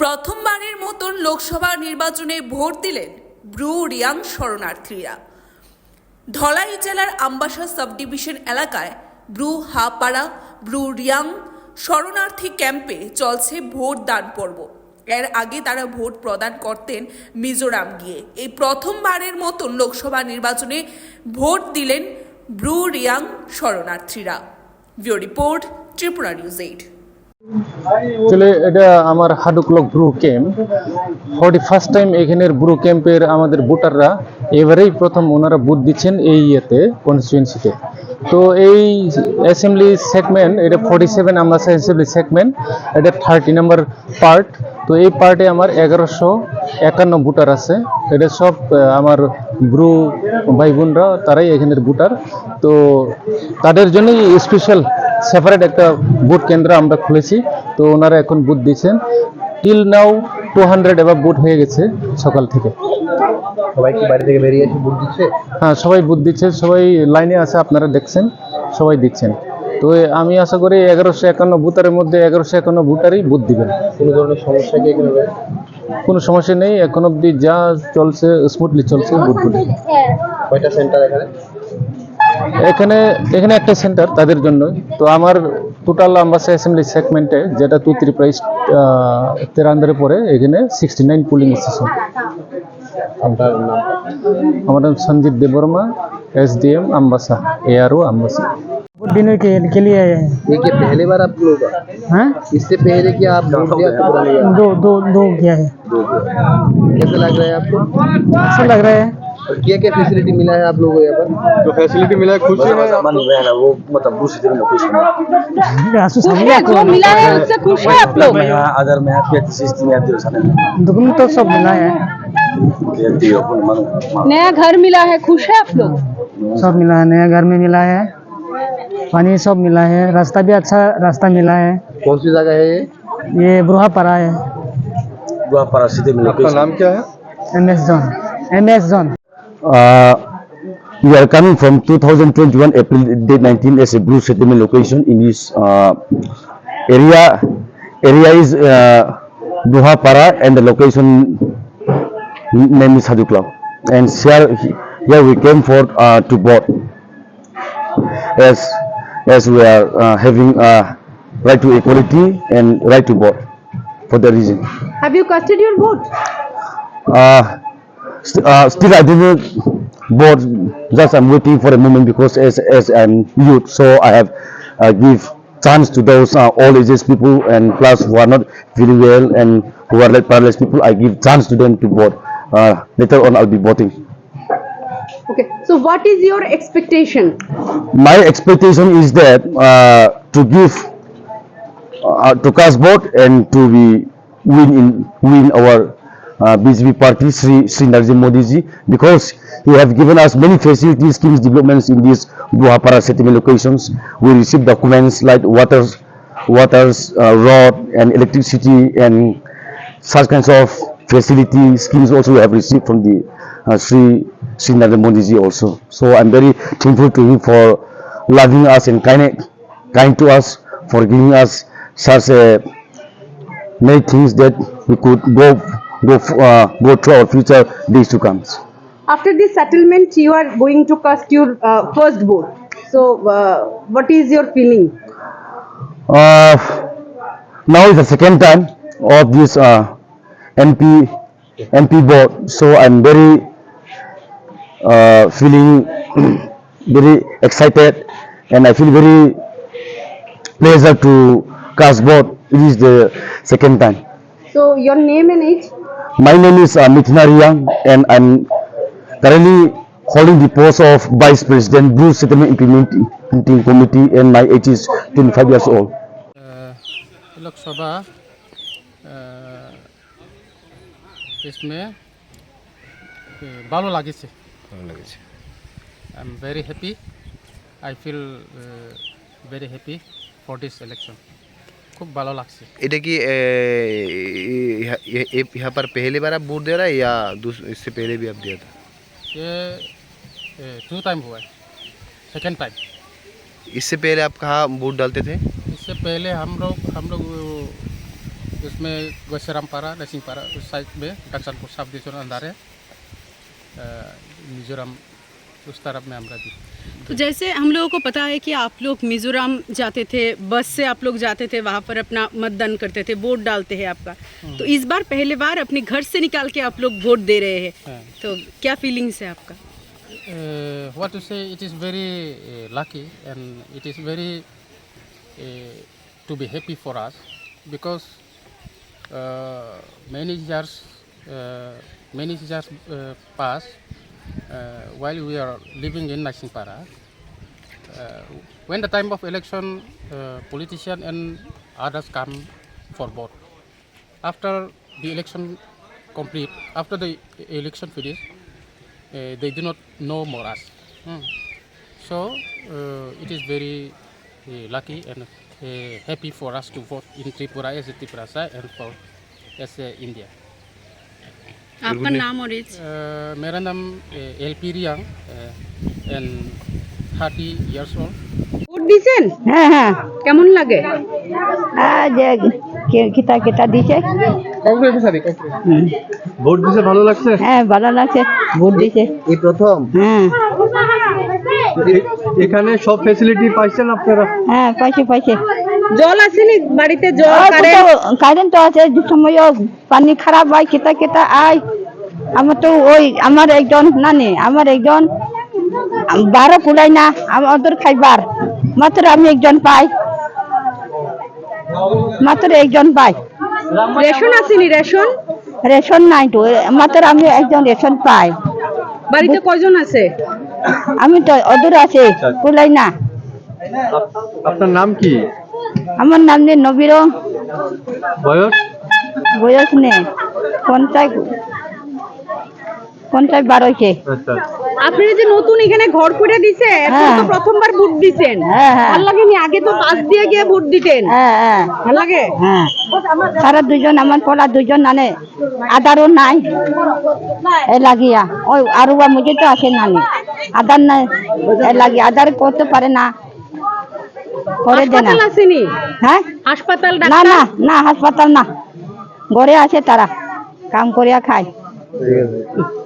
প্রথমবারের মতন লোকসভা নির্বাচনে ভোট দিলেন ব্রু রিয়াং শরণার্থীরা। ধলাই জেলার আম্বাসা সাব ডিভিশন এলাকায় ব্রু হাপাড়া, ব্রু রিয়াং শরণার্থী ক্যাম্পে চলছে ভোট দান পর্ব। এর আগে তারা ভোট প্রদান করতেন মিজোরাম গিয়ে। এই প্রথমবারের মতন লোকসভা নির্বাচনে ভোট দিলেন Bru Reang শরণার্থীরা। VO report Tripura news eight. আসলে এটা আমার Hadukalak Bru camp forty first time এখানের ব্রু ক্যাম্পের আমাদের ভোটাররা এবারেই প্রথম ওনারা বুথ দিচ্ছেন এই ইয়েতে কনস্টিটুয়েন্সিতে তো এই অ্যাসেম্বলি সেগমেন্ট এটা ফর্টি সেভেন আমরা অ্যাসেম্বলি সেগমেন্ট এটা থার্টি নাম্বার পার্ট তো এই পার্টে আমার এগারোশো একান্ন ভোটার আছে। এটা সব আমার ব্রু ভাই বোনরা, তারাই এখানের ভোটার। তো তাদের জন্যই স্পেশাল সেপারেট একটা বুথ কেন্দ্র আমরা খুলেছি। তো ওনারা এখন বুথ দিচ্ছেন। টিল নাও টু হান্ড্রেড এবার বুথ হয়ে গেছে সকাল থেকে। সবাই কি বাড়ি থেকে বেরিয়ে এসে ভোট দিচ্ছে? হ্যাঁ সবাই বুথ দিচ্ছে। সবাই লাইনে আছে আপনারা দেখছেন সবাই দিচ্ছেন। তো আমি আশা করি এগারোশো একান্ন ভোটারের মধ্যে এগারোশো একান্ন ভোটারই বুথ দিবেন। কোনো ধরনের সমস্যা কি এখানে? কোনো সমস্যা নেই। এখন অবধি যা চলছে স্মুথলি চলছে বুথগুলি কয়টা সেন্টার এখানে? এখানে এখানে একটা সেন্টার তাদের জন্য তো আমার টোটাল আম্বাসা অ্যাসেম্বলি সেগমেন্টে যেটা তু ত্রিপুরা তেরান্দারে পরে এখানে সিক্সটি নাইন পুলিং স্টেশন আপনার নাম আমার নাম Sanjib Debbarma S D M Ambassa A R O Ambassa vote देने के, के लिए आए हैं ये क्या पहली बार आप लोग हाँ? इससे पहले क्या आप वोट दिया था पुरानी बार? दो दो दो किया है दो दिया। कैसा लग रहा है आपको अच्छा लग रहा है और क्या क्या फैसिलिटी मिला है आप लोगों को यहाँ पर? जो फैसिलिटी मिला है खुशी है। जो मिला है उससे खुश है आप लोग। डॉक्यूमेंट तो सब मिला है। नया घर मिला है खुश है आप लोग? सब मिला है नया घर में मिला है। पानी सब मिला है रास्ता भी अच्छा रास्ता मिला है। कौन सी जगह है ये? ये पड़ा है। आपका नाम क्या है? M S John M S John. We are coming from 2021 April date 19 as a blue settlement location in this uh, area. Area is uh, Duhapara and the location name is Hadukla. And here, here we came for uh, to board as as we are uh, having uh, right to equality and right to board for the reason. Have you casted your vote? Uh, st- uh, still I didn't board. Just I'm waiting for a moment because as as I'm youth, so I have uh, give chance to those uh, all ages people and plus who are not very well and who are like paralyzed people. I give chance to them to vote. Uh, later on, I'll be voting. Okay. So what is your expectation? My expectation is that uh, to give uh, to cast vote and to be win in win our uh, BJP party Sri Sri Narendra Modi ji because he have given us many facilities schemes developments in these Duhapara settlement locations. We receive documents like waters waters uh, road and electricity and such kinds of facility schemes also we have received from the uh, Sri Sri Narendra Modi ji also. So I'm very thankful to him for loving us and kind kind to us for giving us such a many things that we could go go uh, go through our future days to come. After this settlement, you are going to cast your uh, first vote. So uh, what is your feeling? Uh, now is the second time of this uh, MP MP board, so I'm very uh, feeling very excited, and I feel very pleasure to cast vote. It is the second time. So your name and age? My name is uh, Mithina Riyang and I'm currently holding the post of Vice President Blue Settlement Implementing Committee and my age is 25 years old. Lok Sabha अ, इसमें अ, ভালো লাগিছে I am very happy I feel very happy for this election খুব ভালো লাগছে এটা কি ए, यहाँ- ये- ये- यहाँ पर पहली बार आप वोट दे रहा है या दूस- इससे पहले भी आप दिया था ये टू टाइम हुआ है सेकेंड टाइम इससे पहले आप कहाँ वोट डालते थे इससे पहले हम लोग हम लोग इसमें गोसेरामपारा लसिंगपारा उस साइड में कंचनपुर सब डिवीजन अंदर है अ, मिजोरम उस तरफ़ में हमारा भी तो जैसे हम लोगों को पता है कि आप लोग मिजोरम जाते थे बस से आप लोग जाते थे वहाँ पर अपना मतदान करते थे वोट डालते हैं आपका। तो इस बार पहले बार अपने घर से निकाल के आप लोग वोट दे रहे हैं। हाँ। तो क्या फीलिंग्स है आपका? Uh, what to say it is very uh, lucky and it is very uh, to be happy for us because uh, many years uh, many years uh, pass uh, while we are living in Nasingpara. Uh, when the time of election, uh, politician and others come for vote. After the election complete, after the election finish, uh, they do not know more us. Hmm. So uh, it is very uh, lucky and uh, happy for us to vote in Tripura as a Tripura side and for as India. आपका नाम और as Uh, मेरा नाम L P Reang and thirty years old vote দিছেন হ্যাঁ হ্যাঁ কেমন লাগে আর যে কে- কিতা কিতা দিছে ভোট দিতে ভালো লাগছে হ্যাঁ ভালো লাগছে ভোট দিছে এই প্রথম হ্যাঁ এখানে সব ফ্যাসিলিটি পাইছেন আপনারা হ্যাঁ পাইছে পাইছে জল আসেনি বাড়িতে জল কারেন্ট আছে যে সময় পানি খারাপ হয় কেতা কেতা আয়। আমার তো ওই আমার একজন না নে আমার একজন বারো কুলাই না আমার ওদের খাইবার। মাত্র আমি একজন পাই। মাত্র একজন পাই। রেশন আসেনি রেশন? রেশন নাই তো মাত্র আমি একজন রেশন পাই। বাড়িতে কয়জন আছে? আমি তো ওদের আছে কুলাই না। আপনার নাম কি? আমার নাম নেই নবীর। বয়স? বয়স পঞ্চাশ বারোকে আচ্ছা যে নতুন এখানে ঘর করে দিছে হ্যাঁ। তো প্রথমবার ভোট দিছেন। হ্যাঁ, হ্যাঁ। লাগেনি আগে তো পাঁচ দিয়ে গিয়ে ভোট দিতেন। হ্যাঁ হ্যাঁ। লাগে? হ্যাঁ। তারা দুজন আমার পড়া দুজন নানে আদারও নাই। এ লাগিয়া ওই আরও বা মুঝে তো আসে নানি। আদার নাই এ লাগি আদার করতে পারে না। করে দে না হ্যাঁ? হাসপাতাল না না না হাসপাতাল না। ঘরে আছে তারা। কাম করিয়া খায়। ঠিক আছে।